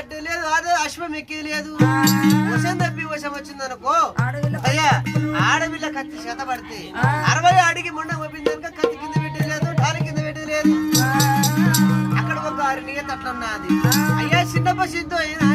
కట్టు లేదు ఆడ అశ్వం ఎక్కేది లేదు. వశం తప్పి వశం వచ్చింది అనుకో. అయ్యా ఆడపిల్ల కత్తి చేత అరవై అరవై మొన్న పంపింది పంపించాక కత్తి కింద పెట్టలేదు డాలి కింద పెట్టలేదు అక్కడ ఒక ఆరు నీళ్ళు అట్లున్నది అయ్యా చిన్నప్ప సిద్ధం అయినా